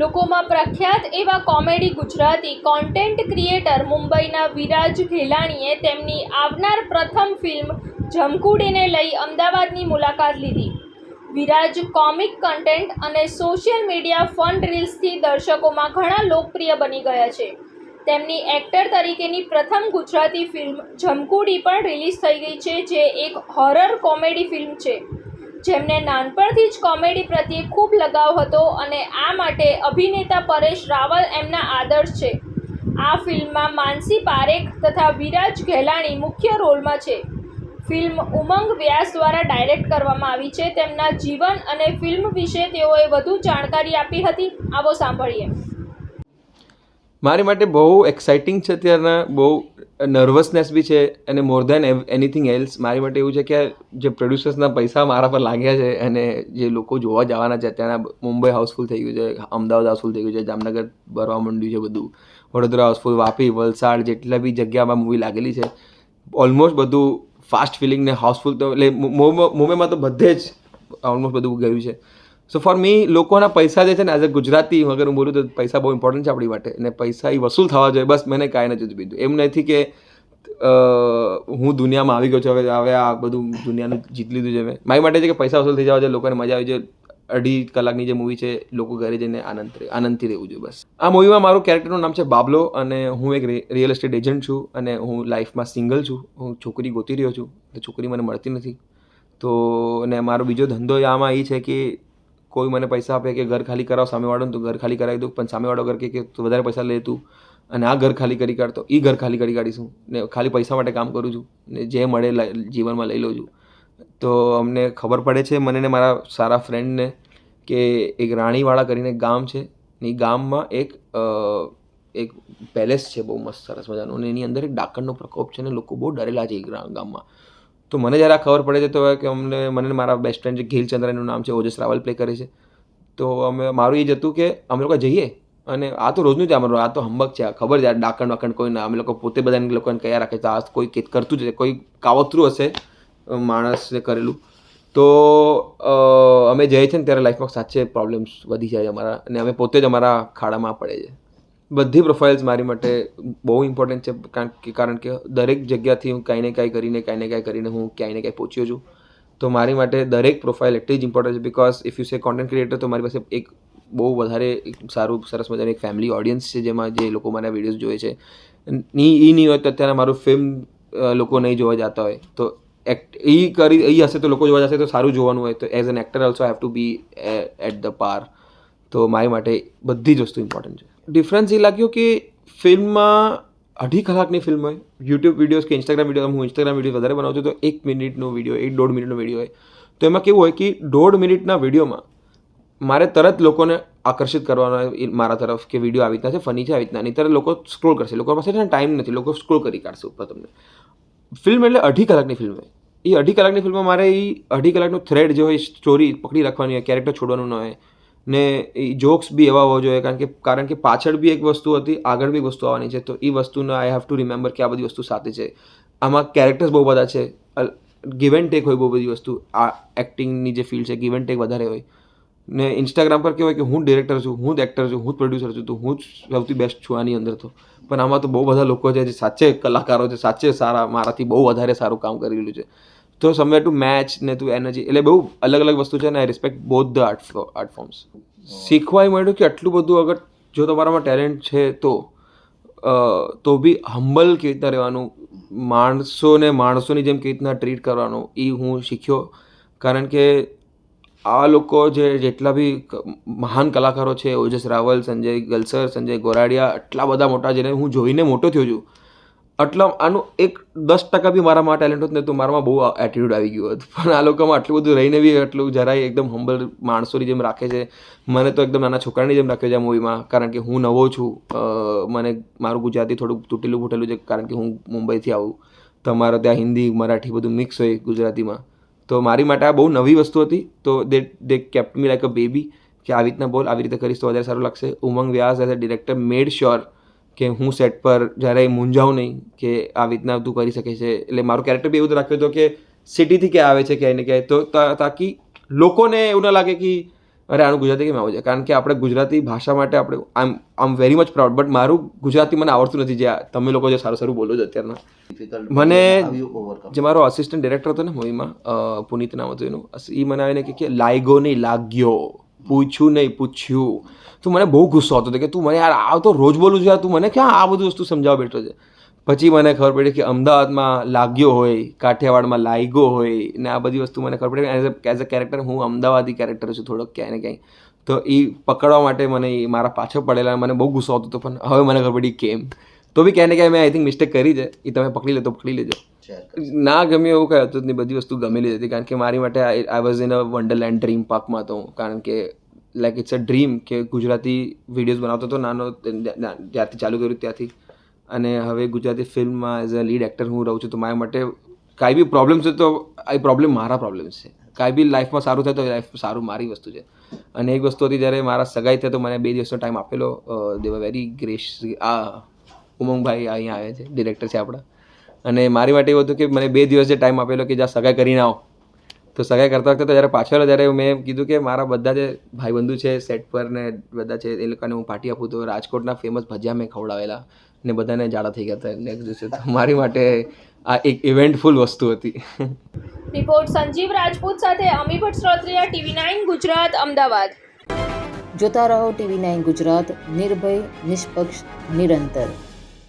લોકોમાં પ્રખ્યાત એવા કોમેડી ગુજરાતી કોન્ટેન્ટ ક્રિએટર મુંબઈના વિરાજ ઘેલાણીએ તેમની આવનાર પ્રથમ ફિલ્મ જમકુડીને લઈ અમદાવાદની મુલાકાત લીધી. વિરાજ કોમિક કન્ટેન્ટ અને સોશિયલ મીડિયા ફન રીલ્સથી દર્શકોમાં ઘણા લોકપ્રિય બની ગયા છે. તેમની એક્ટર તરીકેની પ્રથમ ગુજરાતી ફિલ્મ જમકુડી પણ રિલીઝ થઈ ગઈ છે, જે એક હોરર કોમેડી ફિલ્મ છે. જેમને નાનપણથી જ કોમેડી પ્રત્યે ખૂબ લગાવ હતો અને આ માટે અભિનેતા પરેશ રાવલ એમના આદર્શ છે. આ ફિલ્મમાં માનસી પારેખ તથા વિરાજ ઘેલાણી મુખ્ય રોલમાં છે. ફિલ્મ ઉમંગ વ્યાસ દ્વારા ડાયરેક્ટ કરવામાં આવી છે. તેમના જીવન અને ફિલ્મ વિશે તેઓએ વધુ જાણકારી આપી હતી. આવો સાંભળીએ. મારી માટે બહુ એક્સાઇટિંગ છે અત્યારના, બહુ નર્વસનેસ બી છે અને મોર દેન એનીથિંગ એલ્સ મારી માટે એવું છે કે જે પ્રોડ્યુસર્સના પૈસા મારા પર લાગ્યા છે અને જે લોકો જોવા જવાના છે, અત્યારના મુંબઈ હાઉસફુલ થઈ ગયું છે, અમદાવાદ હાઉસફુલ થઈ ગયું છે, જામનગર ભરવા માંડ્યું છે બધું, વડોદરા હાઉસફુલ વાપી, વલસાડ જેટલા બી જગ્યામાં મૂવી લાગેલી છે ઓલમોસ્ટ બધું ફાસ્ટ ફિલિંગને હાઉસફુલ તો એટલે મુંબઈમાં તો બધે જ ઓલમોસ્ટ બધું ગયું છે. સો ફોર મી લોકોના પૈસા જે છે ને એઝ અ ગુજરાતી અગર હું બોલું તો પૈસા બહુ ઇમ્પોર્ટન્ટ છે આપણી માટે. અને પૈસા એ વસૂલ થવા જોઈએ. બસ મને કાંઈ નથી બીજું એમ નથી કે હું દુનિયામાં આવી ગયો છું. હવે હવે આ બધું દુનિયાનું જીત લીધું છે. મેં મારી માટે છે કે પૈસા વસૂલ થઈ જવા જોઈએ, લોકોને મજા આવી જોઈએ અઢી કલાકની જે મૂવી છે, લોકો ઘરે જઈને આનંદ આનંદથી રહેવું જોઈએ બસ. આ મૂવીમાં મારું કેરેક્ટરનું નામ છે બાબલો અને હું એક રિયલ એસ્ટેટ એજન્ટ છું અને હું લાઈફમાં સિંગલ છું. હું છોકરી ગોતી રહ્યો છું. છોકરી મને મળતી નથી. તો અને મારો બીજો ધંધો આમાં એ છે કે કોઈ મને પૈસા આપે કે ઘર ખાલી કરાવો સામેવાળાને, તો ઘર ખાલી કરાવી દઉં પણ સામેવાળો ઘર કે તું વધારે પૈસા લે તું, અને આ ઘર ખાલી કરી કાઢતો એ ઘર ખાલી કરી કાઢીશું. ને ખાલી પૈસા માટે કામ કરું છું, ને જે મળે જીવનમાં લઈ લઉં છું. તો અમને ખબર પડે છે, મને ને મારા સારા ફ્રેન્ડને કે એક રાણીવાળા કરીને ગામ છે, ને એ ગામમાં એક એક પેલેસ છે, બહુ મસ્ત, સરસ મજાનું અને એની અંદર એક ડાકણનો પ્રકોપ છે, ને લોકો બહુ ડરેલા છે એ ગામમાં. તો મને જ્યારે આ ખબર પડે છે તો કે અમને, મને મારા બેસ્ટ ફ્રેન્ડ જે ઘીલચંદ્ર એનું નામ છે, ઓજસ રાવલ પ્લે કરે છે. તો અમે, મારું એ જ હતું કે અમે લોકો જઈએ અને આ તો રોજનું જ અમારું, આ તો હંબક છે ખબર છે ડાકણ વાકણ કોઈ ના, અમે લોકો પોતે બધાને લોકોને કયા રાખે છે, આ કોઈ કે- કરતું જ કોઈ કાવતરું હશે માણસે કરેલું. તો અમે જઈએ છીએ ને ત્યારે લાઈફમાં સાચે પ્રોબ્લેમ્સ વધી જાય અમારા, અને અમે પોતે જ અમારા ખાડામાં પડે છે. બધી પ્રોફાઇલ્સ મારી માટે બહુ ઇમ્પોર્ટન્ટ છે. કારણ કે કારણ કે દરેક જગ્યાથી હું કાંઈ ને કાંઈ કરીને, કાંઈ ને કાંઈ કરીને હું ક્યાંય ને ક્યાંય પહોંચ્યો છું. તો મારી માટે દરેક પ્રોફાઇલ એટલી જ ઇમ્પોર્ટન્ટ છે because if you say content creator તો મારી પાસે એક બહુ વધારે સારું, સરસ મજાનું એક ફેમિલી ઓડિયન્સ છે જેમાં જે લોકો મારા વિડીયોઝ જોવે છે. ની એ નહીં હોય તો અત્યારે મારું ફિલ્મ લોકો નહીં જોવા જતા હોય. તો એક્ટ એ કરી એ હશે તો લોકો જોવા જશે તો સારું જોવાનું હોય. તો as an actor also have to be at the par તો મારી માટે બધી જ વસ્તુ ઇમ્પોર્ટન્ટ છે. ડિફરન્સ એ લાગ્યો કે ફિલ્મમાં અઢી કલાકની ફિલ્મ હોય. યુટ્યુબ વિડીયોઝ કે ઇન્સ્ટાગ્રામ વીડિયો હું ઇન્સ્ટાગ્રામ વીડિયો વધારે બનાવું છું તો એક મિનિટનો વીડિયો એક દોઢ મિનિટનો વીડિયો હોય. તો એમાં કેવું હોય કે દોઢ મિનિટના વિડીયોમાં મારે તરત લોકોને આકર્ષિત કરવાનો મારા તરફ કે વીડિયો આવી રીતના છે ફની છે, આવી રીતના. નહીં ત્યારે લોકો સ્ક્રોલ કરશે. લોકો પાસે ટાઈમ નથી. લોકો સ્ક્રોલ કરી કાઢશે ઉપર તમને. ફિલ્મ એટલે અઢી કલાકની ફિલ્મ હોય. એ અઢી કલાકની ફિલ્મમાં મારે એ અઢી કલાકનો થ્રેડ જે હોય સ્ટોરી પકડી રાખવાની હોય કેરેક્ટર છોડવાનું ન હોય ને એ જોક્સ બી એવા હોવા જોઈએ, કારણ કે કારણ કે પાછળ બી એક વસ્તુ હતી, આગળ બી વસ્તુ આવવાની છે. તો એ વસ્તુને આઈ હેવ ટુ રિમેમ્બર કે આ બધી વસ્તુ સાથે છે. આમાં કેરેક્ટર્સ બહુ બધા છે. ગિવ એન્ડ ટેક હોય બહુ બધી વસ્તુ. આ એક્ટિંગની જે ફિલ્ડ છે ગિવ એન્ડ ટેક વધારે હોય. ને ઇન્સ્ટાગ્રામ પર કહેવાય કે હું ડિરેક્ટર છું, હું જ એક્ટર છું, હું જ પ્રોડ્યુસર છું, તો હું જ સૌથી બેસ્ટ છું આની અંદર તો. પણ આમાં તો બહુ બધા લોકો છે જે સાચે કલાકારો છે, સાચે સારા, મારાથી બહુ વધારે સારું કામ કરેલું છે. તો સમવેર ટુ મેચ ને તું એનર્જી એટલે બહુ અલગ અલગ વસ્તુ છે ને I respect both the art art forms શીખવા એ મળ્યું કે આટલું બધું અગર જો તમારામાં ટેલેન્ટ છે તો તો બી હમ્બલ કેવી રીતના રહેવાનું? માણસોને માણસોની જેમ કેવી રીતના ટ્રીટ કરવાનું? એ હું શીખ્યો. કારણ કે આ લોકો જે જેટલા બી મહાન કલાકારો છે ઓજસ રાવલ સંજય ગલસર સંજય ગોરાડિયા આટલા બધા મોટા જેને હું જોઈને મોટો થયો છું. આટલા આનું એક દસ ટકા બી મારામાં ટેલેન્ટ હોત ને તો મારામાં બહુ એટીટ્યૂડ આવી ગયું હતું. પણ આ લોકોમાં આટલું બધું રહીને બી એટલું જરાય એકદમ હમ્બલ માણસોની જેમ રાખે છે. મને તો એકદમ નાના છોકરાની જેમ રાખ્યો છે આ મૂવીમાં કારણ કે હું નવો છું. મને મારું ગુજરાતી થોડું તૂટેલું ફૂટેલું છે. કારણ કે હું મુંબઈથી આવું. તમારે ત્યાં હિન્દી, મરાઠી બધું મિક્સ હોય ગુજરાતીમાં. તો મારી માટે આ બહુ નવી વસ્તુ હતી. તો they they kept me like a baby કે આવી રીતના બોલ, આવી રીતે કરીશ તો વધારે સારું લાગશે. Umang Vyas as a director made sure કે હું સેટ પર જ્યારે મૂંઝાઉં નહીં કે આવી રીતના તું કરી શકે છે એટલે મારું કેરેક્ટર બી એવું રાખ્યો હતો કે સિટીથી ક્યાં આવે છે ક્યાંય ને ક્યાંય તો તાકી લોકોને એવું ના લાગે કે અરે આનું ગુજરાતી કેમ આવું છે? કારણ કે આપણે ગુજરાતી ભાષા માટે આપણે આમ આમ વેરી મચ પ્રાઉડ બટ મારું ગુજરાતી મને આવડતું નથી જે તમે લોકો જે સારું સારું બોલો છો અત્યારના. મને જે મારો અસિસ્ટન્ટ ડિરેક્ટર હતો ને મૂવીમાં પુનિત નામ હતું એનું એ મને આવીને કે લાગ્યો નહીં લાગ્યો. પૂછ્યું નહીં, પૂછ્યું. તો મને બહુ ગુસ્સો આવતો હતો કે તું મને યાર, આ તો રોજ બોલું છું યાર, તું મને ક્યાં આ બધું વસ્તુ સમજાવવા બેઠો છે? પછી મને ખબર પડી કે અમદાવાદમાં લાગ્યો હોય, કાઠિયાવાડમાં લાગ્યો હોય, ને આ બધી વસ્તુ મને ખબર પડી. એઝ એઝ અ કેરેક્ટર હું અમદાવાદી કેરેક્ટર છું થોડોક ક્યાંય ને ક્યાંય. તો એ પકડવા માટે મને મારા પાછળ પડેલા, મને બહુ ગુસ્સો આવતો હતો, પણ હવે મને ખબર પડી કેમ. તો બી ક્યાંય ને ક્યાંય મેં આઈ થિંક મિસ્ટેક કરી છે. એ તમે પકડી લે તો પકડી લેજો. ના ગમ્યું એવું કંઈ હતું જ નહીં. બધી વસ્તુ ગમેલી હતી. કારણ કે મારી માટે I was in a wonderland dream પાર્કમાં હતો હું. કારણ કે લાઈક ઇટ્સ અ ડ્રીમ કે ગુજરાતી વિડીયોઝ બનાવતો હતો નાનો જ્યારથી ચાલુ કર્યું ત્યાંથી. અને હવે ગુજરાતી ફિલ્મમાં એઝ અ લીડ એક્ટર હું રહું છું. તો મારા માટે કાંઈ બી પ્રોબ્લેમ છે તો આ પ્રોબ્લેમ મારા પ્રોબ્લેમ્સ છે. કાંઈ બી લાઈફમાં સારું થાય તો લાઈફ સારું મારી વસ્તુ છે. અને એક વસ્તુ હતી જ્યારે મારા સગાઈ થયા તો મને બે દિવસનો ટાઈમ આપેલો. દે વેરી ગ્રેશ આ ઉમંગભાઈ અહીંયા આવે છે ડિરેક્ટર છે આપણા. અને મારી માટે એવું હતું કે મને બે દિવસ જે ટાઈમ આપેલો કે જ્યાં સગાઈ કરીને આવો. તો સગાઈ કરતા વખતે તો જ્યારે પાછળ ત્યારે મેં કીધું કે મારા બધા જે ભાઈબંધુ છે સેટ પર ને બધા છે એ લોકોને હું પાર્ટી આપું તો રાજકોટના ફેમસ ભજીયા મેં ખવડાવેલા ને બધાને જાડા થઈ ગયા હતા નેક્સ્ટ દિવસે. તો મારી માટે આ એક ઇવેન્ટફુલ વસ્તુ હતી. રિપોર્ટ સંજીવ રાજપૂત સાથે અમી ભટ્ટ શ્રોત્રિયા ટીવી નાઇન ગુજરાત અમદાવાદ. જોતા રહો ટીવી નાઇન ગુજરાત નિર્ભય નિષ્પક્ષ નિરંતર.